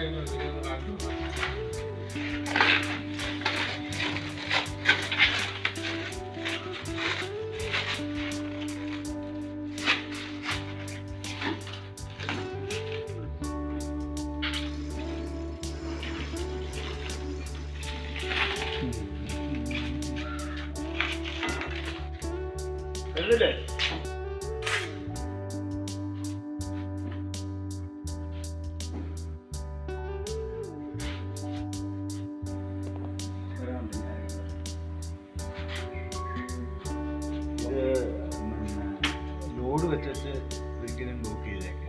선생님을 의견을 아주 Elbette. വെച്ചിട്ട് ഒരിക്കലും ചെയ്തേക്കെ.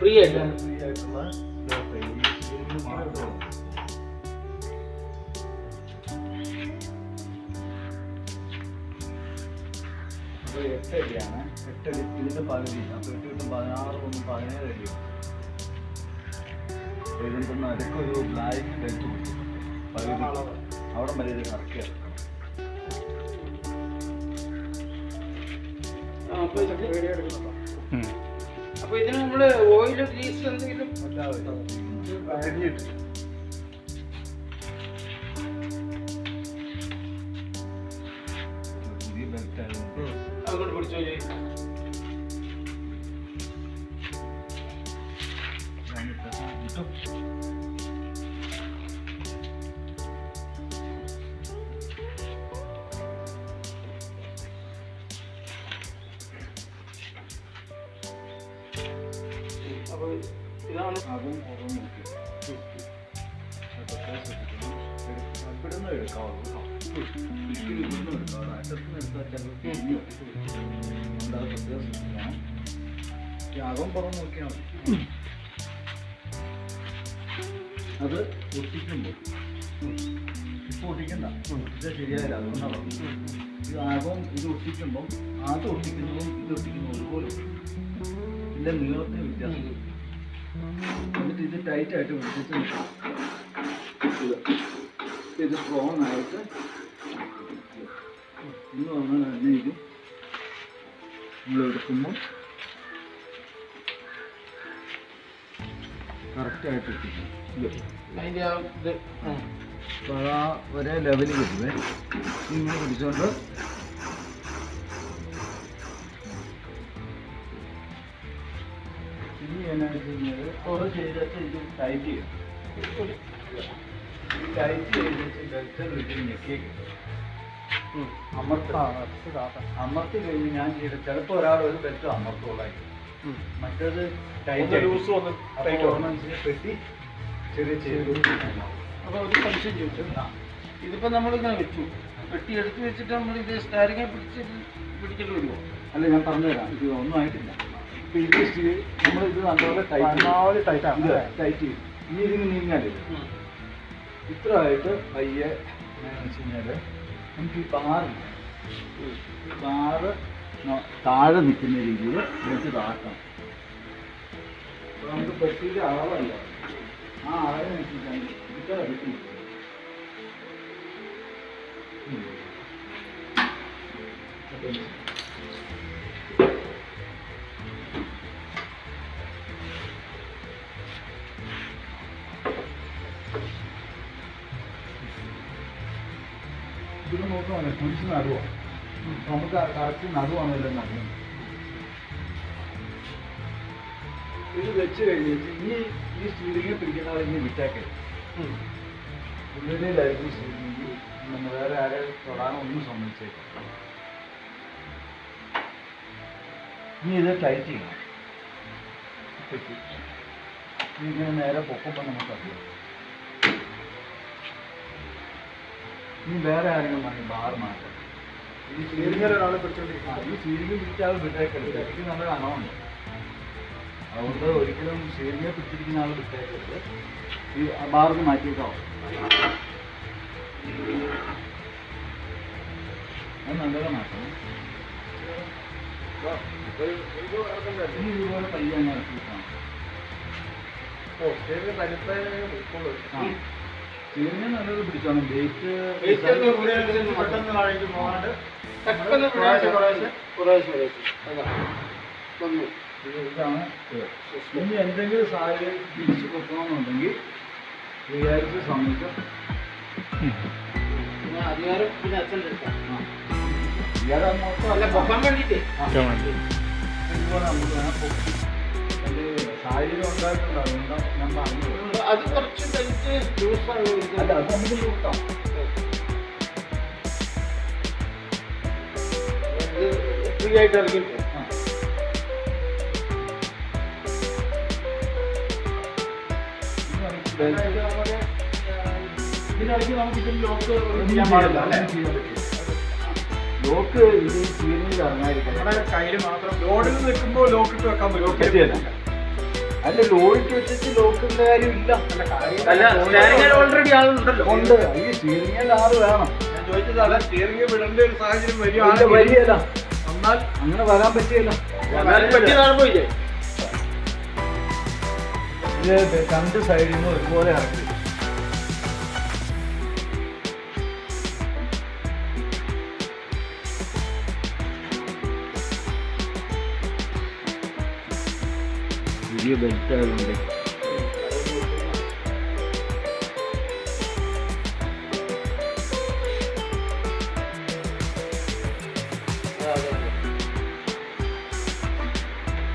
ഫ്രീ ആയിട്ട്. ഫ്രീ ആയിട്ടുള്ള ലോക്ക് ഈ സ്റ്റീലിന് മാത്രമേ അപ്പോൾ എട്ട് അടിയാണ്. എട്ടടി ഇതിന്റെ പകുതി. അപ്പോൾ എട്ട് കിട്ടും പതിനാറ് ഒന്ന് പതിനേഴ് അടിയും അപ്പോൾ ഇതിന്റെ ഒരു ബ്ലാക്ക് ബെൽറ്റ് കൊടുത്തിട്ടുണ്ട് പകുതി. അവിടെ വരെ ഇത് കറക്റ്റ് ഇതൊക്കെ വീഡിയോ എടുക്കുന്നുണ്ടോ അപ്പൊ ഇതിന് നമ്മൾ ഓയിൽ ഗ്രീസ് എന്തെങ്കിലും അതുകൊണ്ട് പിടിച്ചോ കിട്ടും അപ്പൊ ഇതാണ്. അതും നോക്കി ഇവിടുന്ന് എടുക്കാവുള്ളൂ അത് നോക്കിയാൽ അത് ഒട്ടിക്കുമ്പോൾ ഇപ്പൊ ഒട്ടിക്കണ്ട ശരിയായില്ല. അതുകൊണ്ടാണ്. ഇത് അകം ഇത് ഒട്ടിക്കുമ്പം അത് ഒട്ടിക്കുന്നതും ഇത് ഒട്ടിക്കുന്നതും ഒരുപോലെ ഇതിന്റെ നീളത്തിന് വ്യത്യാസം. എന്നിട്ട് ഇത് ടൈറ്റ് ആയിട്ട് പിടിച്ചിട്ട്. ഇത് ഇത് സ്ട്രോങ് ആയിട്ട് ഇന്ന് വന്നാൽ തന്നെ ഇത് നമ്മൾ എടുക്കുമ്പോൾ കറക്റ്റായിട്ട് എത്തിക്കും ആ ഇത്. അപ്പോൾ ആ ഒരേ ലെവലിൽ കിട്ടുമേ ഇങ്ങനെ പിടിച്ചുകൊണ്ട് കഴിഞ്ഞാൽ കുറേ ചെയ്തിട്ട് ഇത് ടൈറ്റ് ചെയ്യും ടൈറ്റ് ചെയ്തിട്ട് ബെൽറ്റ് വീട്ടിൽ ഞെക്കി. ഉം. അമർത്ത. അമർത്തി കഴിഞ്ഞ് ഞാൻ ചെയ്ത. ചിലപ്പോൾ ഒരാൾ ഒരു ബെൽറ്റ് അമർത്തോളായി ഉം. മറ്റേത് ടൈറ്റ് ഓർണമെന്റ്സിനെ പെട്ടി ചെറിയ ചെയ്തു അപ്പോൾ ഒരു സംശയം ചോദിച്ചു. ഇതിപ്പോ നമ്മളിങ്ങനെ വെച്ചു. പെട്ടി എടുത്തു വെച്ചിട്ട് നമ്മൾ ഇത് സ്റ്റാരിങ്ങനെ പിടിച്ച് പിടിക്കേണ്ടി വരുമോ? അല്ല ഞാൻ പറഞ്ഞുതരാം. ഇത് ഒന്നും ആയിട്ടില്ല. നമ്മൾ ഇത് നല്ലപോലെ ടൈറ്റ് ടൈറ്റ് ചെയ്യും ഇനി ഇതിന് നീങ്ങാൽ ഇത്ര ആയിട്ട് പയ്യെ നമുക്ക് ഈ ബാറില്ല ബാറ് താഴെ നിൽക്കുന്ന രീതിയിൽ നമുക്ക് താക്കണം അപ്പോൾ നമുക്ക് പറ്റിയ അളവല്ല. ആ അളവിനനുസരിച്ചാണ് ഇത്ര കിട്ടും ഇത് നോക്കുവാണ്. കുരിശ് നടുവോ? നമുക്ക് കറക്റ്റ് നടുവാണ് ഇല്ലെന്ന് നടന്നത് ഇത് വെച്ച് കഴിഞ്ഞിട്ട് ഈ ഈ സ്റ്റീലിങ്ങെ പിടിക്കുന്ന ആളെ ഇനി ഉള്ളിലായിരിക്കും നമ്മൾ വേറെ ആരെ തൊടാനോ ഒന്നും സമ്മതിച്ചേക്കാം ഇനി ഇത് ടൈറ്റ് ചെയ്യണം. ഇങ്ങനെ നേരെ പൊക്കുമ്പോൾ നമുക്കറിയാം ഇനി വേറെ ആരെങ്കിലും മതി ബാർ മാറ്റാം. ഈ സ്റ്റീലിംഗ് ഒരാളെ ആ, ഈ സ്റ്റീലിംഗ് പിടിച്ചാൽ വിട്ടേക്കരുത്. എനിക്ക് നല്ലൊരു അണമുണ്ട് അതുകൊണ്ട് ഒരിക്കലും സ്റ്റീലിംഗ് പിടിച്ചിരിക്കുന്ന ആൾ വിട്ടേക്കരുത്. ഈ ബാറിന് മാറ്റിയിട്ടോ? അത് നല്ലത് മാറ്റണം ഈ ഇതുപോലെ പയ്യാണ് ഓ ശരി ആ. നല്ലത് പിടിച്ചോണം. വെയിറ്റ് പെട്ടെന്ന് കുറേശ്ശെ കുറേശ്ശെ കുറേശ്ശെ അതാ. വന്നു. ഇത് ഇതാണ് ഇത്. ഇനി എന്തെങ്കിലും സാഹചര്യം തിരിച്ചു കൊടുക്കണമെന്നുണ്ടെങ്കിൽ വിചാരിച്ച സമയത്ത് പിന്നെ അധികാരം പിന്നെ അച്ഛന്റെ മൊത്തം അല്ല പൊക്കാൻ വേണ്ടിയിട്ടേ. നമുക്ക് പൊക്കി. സാഹചര്യം ഉണ്ടായിട്ടുണ്ട് അതുകൊണ്ടാണ് ഞാൻ പറഞ്ഞത് അത് കുറച്ച് കഴിഞ്ഞിട്ട് ലൂസാണ് അല്ല അത് നമുക്ക് നോക്കാം ഫ്രീ ആയിട്ട് ഇറങ്ങിയിട്ട് ആ. ഇതിനിടയ്ക്ക് നമുക്ക് ഇതിൽ ലോക്ക് ചെയ്യാൻ പാടില്ല അല്ലേ ലോക്ക് ഇത് ഇറങ്ങാതിരിക്കണം നമ്മുടെ കയ്യിൽ മാത്രം ലോഡിൽ നിൽക്കുമ്പോൾ ലോക്ക് ഇട്ട് വെക്കാൻ പറ്റും പറ്റിയല്ല. അല്ല ലോറിക്ക് വെച്ചിട്ട് ലോക്കിന്റെ കാര്യമില്ല അല്ല ഓൾറെഡി ആളുണ്ടല്ലോ. ഉണ്ട്. ഈ സ്റ്റീറിംഗിൽ ആറ് വേണം. ഞാൻ ചോദിച്ചത് അല്ല സ്റ്റിയറിംഗ് വിടേണ്ട ഒരു സാഹചര്യം വലിയ വരികയാണെങ്കിൽ വലിയല്ല എന്നാൽ അങ്ങനെ വരാൻ പറ്റിയല്ല. പറ്റിയതാണ് പോയില്ലേ? ഇത് രണ്ട് സൈഡിൽ നിന്ന് ഒരുപോലെ ഇറക്കി. പുതിയ ബെൽറ്റ് ആയതുകൊണ്ട്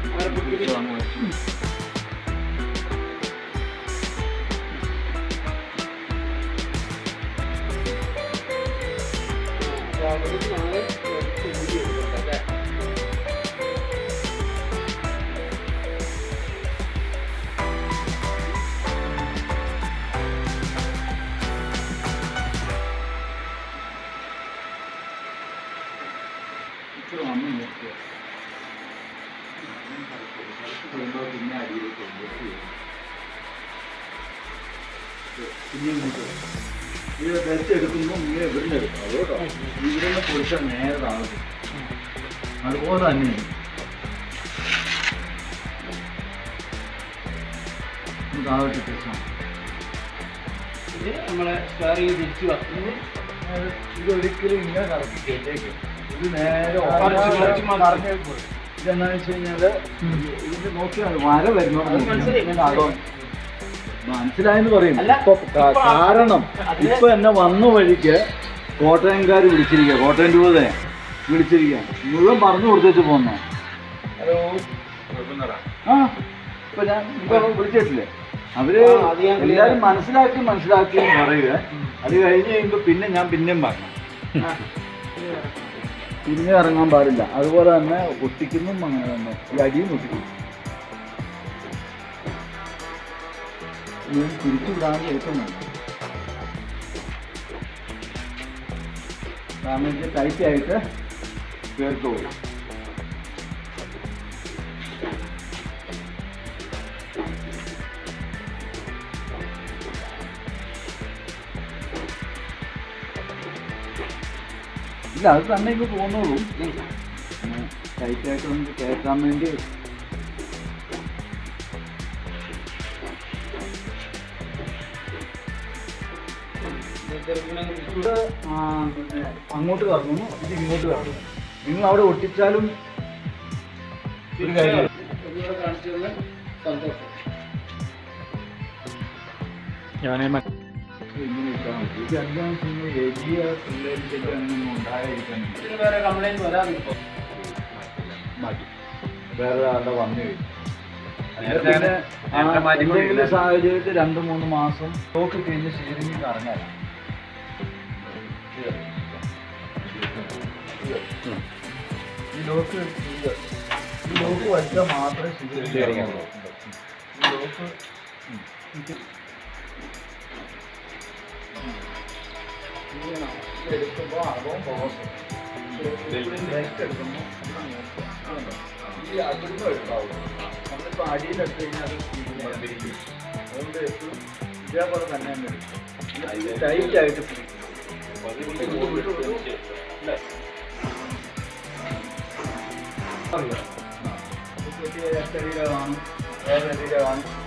അങ്ങനെ പിടിപ്പിച്ച് ഇച്ചിരി വന്ന് ചെയ്യുമ്പോൾ പിന്നെ അടിയിലേക്ക്. ഇത് ബെൽറ്റ് എടുക്കുമ്പോൾ ഇങ്ങനെ ഇവിടുന്ന് എടുക്കണം കേട്ടോ ഇവിടുന്ന് പൊളിച്ചാൽ നേരെ അതുപോലെ തന്നെ താഴോട്ട് ഇത് നമ്മളെ സ്റ്റാറിങ് തിരിച്ചു വന്നത് ഇതൊരിക്കലും ഇങ്ങനെ കറക്കി കേട്ടേക്കും ഇത് നേരെ ഇതെന്താണെന്ന് വെച്ച് കഴിഞ്ഞാൽ ഇത് നോക്കിയാൽ വര വരുന്നോണ്ട് മനസ്സിലായെന്ന് പറയും. കാരണം ഇപ്പൊ എന്നെ വന്ന വഴിക്ക് കോട്ടയംകാർ വിളിച്ചിരിക്കുക കോട്ടയം രൂപതെ വിളിച്ചിരിക്കുക മുഴുവൻ പറഞ്ഞു കൊടുത്തേച്ച് പോന്നു. ഹലോ. ആ ഇപ്പൊ ഞാൻ ഇപ്പൊ വിളിച്ചിട്ടില്ലേ? അവർ എല്ലാരും മനസ്സിലാക്കി മനസ്സിലാക്കി പറയുക. അത് കഴിഞ്ഞ് കഴിയുമ്പോ പിന്നെ ഞാൻ പിന്നെയും പറഞ്ഞു. പിന്നെ ഇറങ്ങാൻ പാടില്ല. അതുപോലെ തന്നെ ഒട്ടിക്കുന്നതും അങ്ങനെ തന്നെ. ഈ അടിയും ഒട്ടിക്കും ഞാൻ തിരിച്ചു വിടാണ്ട് എടുക്കുന്നുണ്ട് കാരണം ടൈറ്റ് ആയിട്ട് ചേർത്ത് പോകും ഇല്ല അത് തന്നെ ഇപ്പൊ പോകുന്നുള്ളൂ. ടൈറ്റ് ആയിട്ട് നമുക്ക് കയറ്റാൻ വേണ്ടി. ഇത് അങ്ങോട്ട് കറങ്ങുന്നു ഇത് ഇങ്ങോട്ട് കറങ്ങുന്നു. നിങ്ങൾ അവിടെ ഒട്ടിച്ചാലും ഒരു കാര്യം സന്തോഷം ഇങ്ങനെ ഇത് വലിയ അങ്ങനെയൊന്നും വേറെ വരാതിപ്പോ മാറ്റി വന്നു കഴിഞ്ഞു എന്തെങ്കിലും സാഹചര്യത്തിൽ രണ്ട് മൂന്ന് മാസം സ്റ്റോക്ക് കഴിഞ്ഞ് ഷെയറിങ് കറങ്ങാൻ ഈ ലോക്ക് ഈ ലോക്ക് വലിച്ചാൽ മാത്രമേ ഷെയറിങ് ഈ ലോക്ക് ഇങ്ങനെ എടുക്കുമ്പോൾ അകവും ഈ നമ്മളിപ്പോൾ അടിയിലെടുത്ത് കഴിഞ്ഞാൽ അത്. അതുകൊണ്ട് എപ്പോഴും ഇതേപോലെ തന്നെ എടുക്കും. ടൈറ്റ് ആയിട്ട് പിടിക്കും.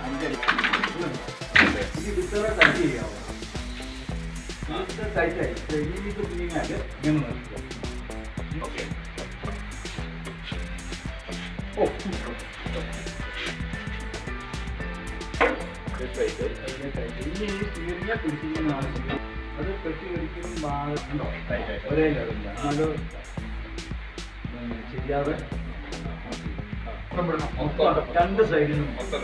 അഞ്ചടി ഇത് ഇത്ര കട്ട് ചെയ്യാവും. ഇത് ടൈറ്റ് ആയി ഇത് കുഞ്ഞാൽ ഇങ്ങനെ നിർത്തുക ഓ ഇനി ഈ സ്റ്റിയറിംഗെ പിടിച്ചിരിക്കുന്ന ആവശ്യം അത് പെട്ടി ഒരിക്കലും ഭാഗത്തുണ്ടോ ഒരേ ലെവലില്ല അത് ചെയ്യാതെ രണ്ട് സൈഡിലും മൊത്തം.